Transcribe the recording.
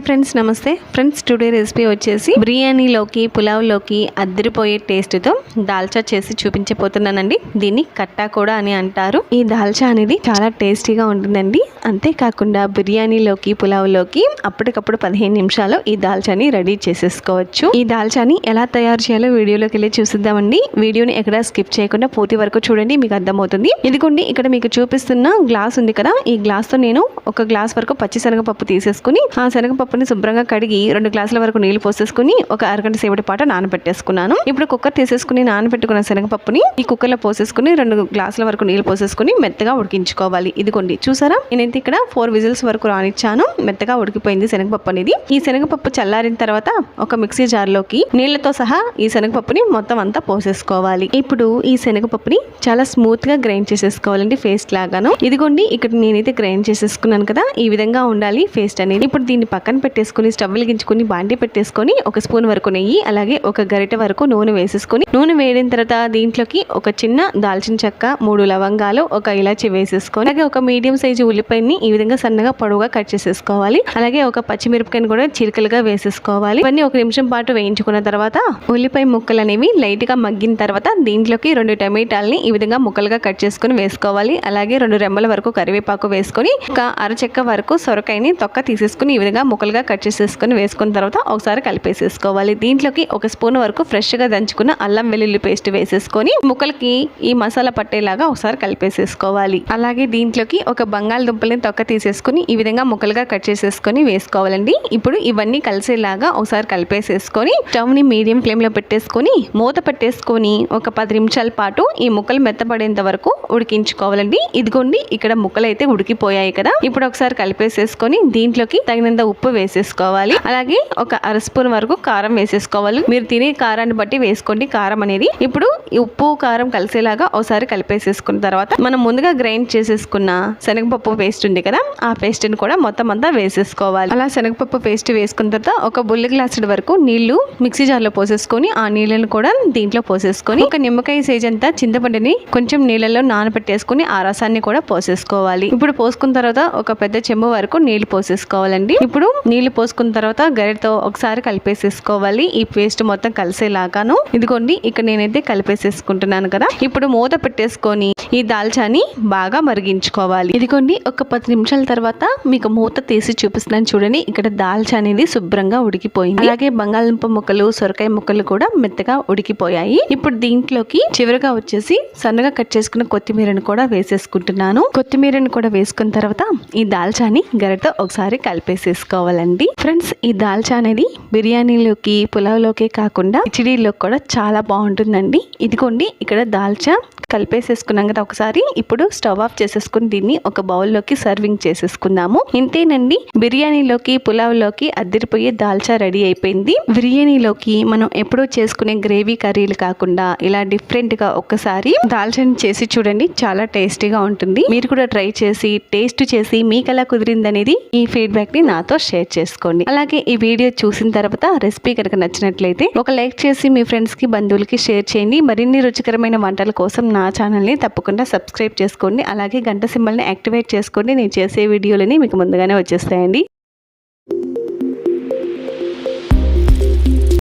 Hi friends నమస్తే. Friends today recipe వచ్చేసి బిర్యానీలోకి పులావ్లోకి అద్దరిపోయే టేస్ట్తో దాల్చా చేసి చూపించబోతున్నానండి. దీన్ని కట్టా కూడా అని అంటారు. ఈ దాల్చా అనేది చాలా టేస్టీగా ఉంటుందండి. అంతేకాకుండా బిర్యానీలోకి పులావ్లోకి అప్పటికప్పుడు పదిహేను నిమిషాలు ఈ దాల్చాని రెడీ చేసేసుకోవచ్చు. ఈ దాల్చాని ఎలా తయారు చేయాలో వీడియోలోకి వెళ్ళి చూసిద్దామండి. వీడియోని ఎక్కడ స్కిప్ చేయకుండా పూర్తి వరకు చూడండి మీకు అర్థమవుతుంది. ఇదిగోండి ఇక్కడ మీకు చూపిస్తున్న గ్లాస్ ఉంది కదా. ఈ గ్లాస్తో నేను ఒక గ్లాస్ వరకు పచ్చి శనగపప్పు తీసేసుకుని ఆ శనగపప్పు పప్పుని శుభ్రంగా కడిగి రెండు గ్లాసుల వరకు నీళ్ళు పోసేసుకుని ఒక అరగంట సేపటి పాటు నానబెట్టేసుకున్నాను. ఇప్పుడు కుక్కర్ తీసేసుకుని నానబెట్టుకున్న శనగపప్పుని ఈ కుక్కర్లో పోసేసుకుని రెండు గ్లాసుల వరకు నీళ్ళు పోసేసుకుని మెత్తగా ఉడికించుకోవాలి. ఇదిగోండి చూసారా? నేనైతే ఇక్కడ ఫోర్ విజిల్స్ వరకు రానిచ్చాను. మెత్తగా ఉడికిపోయింది శనగపప్పు అనేది. ఈ శనగపప్పు చల్లారిన తర్వాత ఒక మిక్సీ జార్లోకి నీళ్ళతో సహా ఈ శనగపప్పుని మొత్తం అంతా పోసేసుకోవాలి. ఇప్పుడు ఈ శనగపప్పుని చాలా స్మూత్గా గ్రైండ్ చేసేసుకోవాలండి పేస్ట్ లాగాను. ఇదిగోండి ఇక్కడ నేనైతే గ్రైండ్ చేసేసుకున్నాను కదా. ఈ విధంగా ఉండాలి పేస్ట్ అనేది. ఇప్పుడు దీన్ని పక్కన పెట్టేసుకుని స్టవ్ వెలిగించుకుని బాండి పెట్టేసుకొని ఒక స్పూన్ వరకు నెయ్యి అలాగే ఒక గరిటె వరకు నూనె వేసేసుకొని నూనె వేడిన తర్వాత దీంట్లోకి ఒక చిన్న దాల్చిన చెక్క మూడు లవంగాలు ఒక ఇలాచి వేసేసుకొని అలాగే ఒక మీడియం సైజు ఉల్లిపాయని ఈ విధంగా సన్నగా పొడవుగా కట్ చేసేసుకోవాలి. అలాగే ఒక పచ్చిమిరపకాయని కూడా చిలుకలుగా వేసేసుకోవాలి. ఇవన్నీ ఒక నిమిషం పాటు వేయించుకున్న తర్వాత ఉల్లిపాయ ముక్కలు అనేవి లైట్గా మగ్గిన తర్వాత దీంట్లోకి రెండు టమాటాలని ఈ విధంగా ముక్కలుగా కట్ చేసుకుని వేసుకోవాలి. అలాగే రెండు రెమ్మల వరకు కరివేపాకు వేసుకొని ఒక అరచెక్క వరకు సొరకాయని తొక్క తీసేసుకుని ఈ విధంగా ముక్కలుగా కట్ చేసేసుకొని వేసుకున్న తర్వాత ఒకసారి కలిపేసేసుకోవాలి. దీంట్లోకి ఒక స్పూన్ వరకు ఫ్రెష్గా దంచుకున్న అల్లం వెల్లుల్లి పేస్ట్ వేసేసుకొని ముక్కలకి ఈ మసాలా పట్టేలాగా ఒకసారి కలిపేసేసుకోవాలి. అలాగే దీంట్లోకి ఒక బంగాళదుంపల్ని తొక్క తీసేసుకుని ఈ విధంగా ముక్కలుగా కట్ చేసేసుకొని వేసుకోవాలండి. ఇప్పుడు ఇవన్నీ కలిసేలాగా ఒకసారి కలిపేసేసుకొని స్టవ్ని మీడియం ఫ్లేమ్లో పెట్టేసుకొని మూత పెట్టేసుకొని ఒక పది నిమిషాల పాటు ఈ ముక్కలు మెత్తబడేంత వరకు ఉడికించుకోవాలండి. ఇదిగోండి ఇక్కడ ముక్కలు అయితే ఉడికిపోయాయి కదా. ఇప్పుడు ఒకసారి కలిపేసేసుకొని దీంట్లోకి తగినంత ఉప్పు వేసేసుకోవాలి. అలాగే ఒక అర స్పూన్ వరకు కారం వేసేసుకోవాలి. మీరు తినే కారాన్ని బట్టి వేసుకోండి. కారం అనేది ఇప్పుడు ఉప్పు కారం కలిసేలాగా ఒకసారి కలిపేసేసుకున్న తర్వాత మనం ముందుగా గ్రైండ్ చేసేసుకున్న శనగపప్పు పేస్ట్ ఉంది కదా ఆ పేస్ట్ని కూడా మొత్తం అంతా వేసేసుకోవాలి. అలా శనగపప్పు పేస్ట్ వేసుకున్న తర్వాత ఒక బుల్లి గ్లాసుడు వరకు నీళ్ళు మిక్సీ జార్లో పోసేసుకొని ఆ నీళ్ళను కూడా దీంట్లో పోసేసుకొని ఒక నిమ్మకాయ సేజ్ అంతా చింతపండుని కొంచెం నీళ్ళలో నానబెట్టేసుకుని ఆ రసాన్ని కూడా పోసేసుకోవాలి. ఇప్పుడు పోసుకున్న తర్వాత ఒక పెద్ద చెంబు వరకు నీళ్ళు పోసేసుకోవాలండి. ఇప్పుడు నీళ్ళు పోసుకున్న తర్వాత గరిటతో ఒకసారి కలిపేసేసుకోవాలి. ఈ పేస్ట్ మొత్తం కలిసేలాగాను. ఇదిగోండి ఇక్కడ నేనైతే కలిపేసేసుకుంటున్నాను కదా. ఇప్పుడు మూత పెట్టేసుకొని ఈ దాల్చాని బాగా మరిగించుకోవాలి. ఇదిగోండి ఒక పది నిమిషాల తర్వాత మీకు మూత తీసి చూపిస్తున్నాను చూడండి. ఇక్కడ దాల్చా అనేది శుభ్రంగా ఉడికిపోయింది. అలాగే బంగాళదుంప ముక్కలు సొరకాయ ముక్కలు కూడా మెత్తగా ఉడికిపోయాయి. ఇప్పుడు దీంట్లోకి చివరిగా వచ్చేసి సన్నగా కట్ చేసుకున్న కొత్తిమీరను కూడా వేసేసుకుంటున్నాను. కొత్తిమీరను కూడా వేసుకున్న తర్వాత ఈ దాల్చాని గరిటతో ఒకసారి కలిపేసేసుకోవాలి. కావాలండి. ఫ్రెండ్స్ ఈ దాల్చా అనేది బిర్యానీలోకి పులావ్లోకే కాకుండా కిచిడీలో కూడా చాలా బాగుంటుందండి. ఇదిగోండి ఇక్కడ దాల్చా కలిపేసేసుకున్నాం కదా ఒకసారి. ఇప్పుడు స్టవ్ ఆఫ్ చేసేసుకుని దీన్ని ఒక బౌల్లోకి సర్వింగ్ చేసేసుకుందాము. ఇంతేనండి బిర్యానీలోకి పులావ్లోకి అద్దరిపోయే దాల్చా రెడీ అయిపోయింది. బిర్యానీలోకి మనం ఎప్పుడూ చేసుకునే గ్రేవీ కర్రీలు కాకుండా ఇలా డిఫరెంట్గా ఒక్కసారి దాల్చాని చేసి చూడండి చాలా టేస్టీగా ఉంటుంది. మీరు కూడా ట్రై చేసి టేస్ట్ చేసి మీకు ఎలా కుదిరింది అనేది ఈ ఫీడ్బ్యాక్ని నాతో షేర్ చేసుకోండి. అలాగే ఈ వీడియో చూసిన తర్వాత రెసిపీ కనుక నచ్చినట్లయితే ఒక లైక్ చేసి మీ ఫ్రెండ్స్కి బంధువులకి షేర్ చేయండి. మరిన్ని రుచికరమైన వంటల కోసం నా ఛానల్ని తప్పకుండా సబ్స్క్రైబ్ చేసుకోండి. అలాగే గంట సింబల్ని యాక్టివేట్ చేసుకోండి. నేను చేసే వీడియోలని మీకు ముందుగానే వచ్చేస్తాయండి.